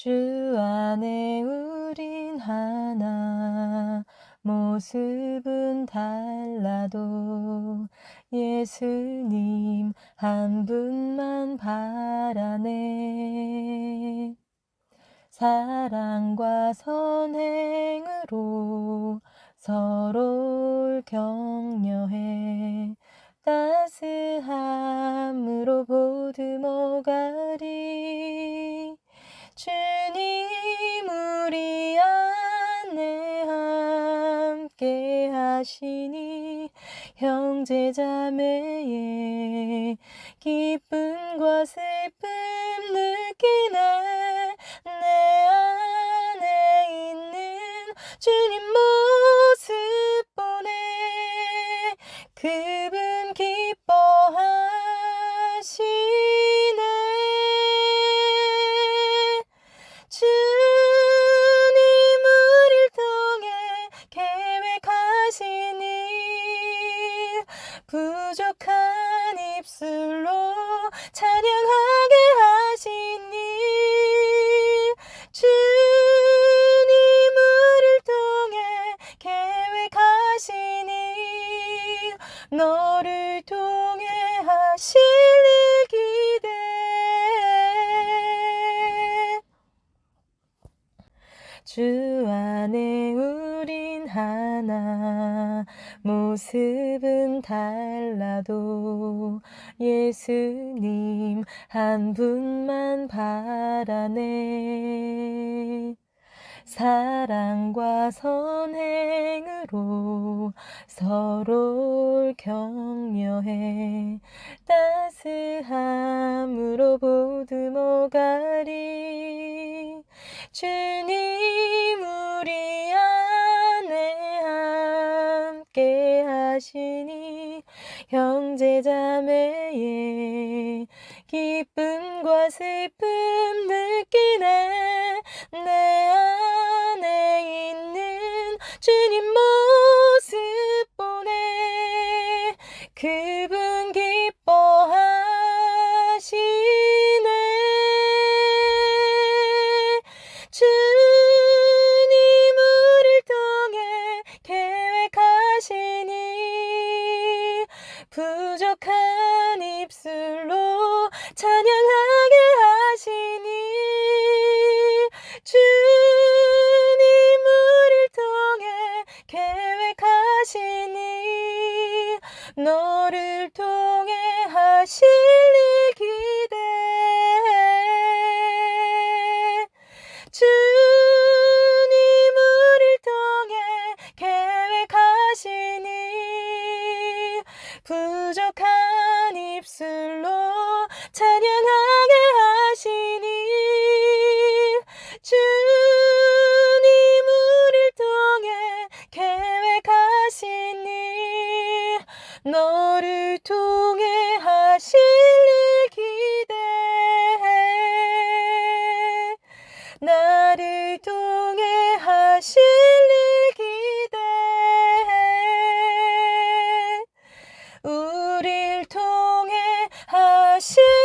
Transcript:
주 안에 우린 하나 모습은 달라도 예수님 한 분만 바라네. 사랑과 선행으로 서로를 격려해 따스함으로 보듬어 가리. 주 함께 하시니 형제 자매의 기쁨과 슬픔 느끼네 내 안에 있는 주님 모습 실일 기대해 주 안에 우린 하나 모습은 달라도 예수님 한 분만 바라네. 사랑과 선행으로 서로를 격려해 따스함으로 보듬어 가리. 주님 우리 안에 함께 하시니 형제자매의 기쁨과 슬픔 느끼네 그분 기뻐하시네. 주님 우릴 통해 계획하신 일 부족한 입술로 찬양하게 하시니 주님 우릴 통해 계획하신 일너 를 통해 하실 일 기대해 주님 우릴 통해 계획하신 일 부족한 입술 See.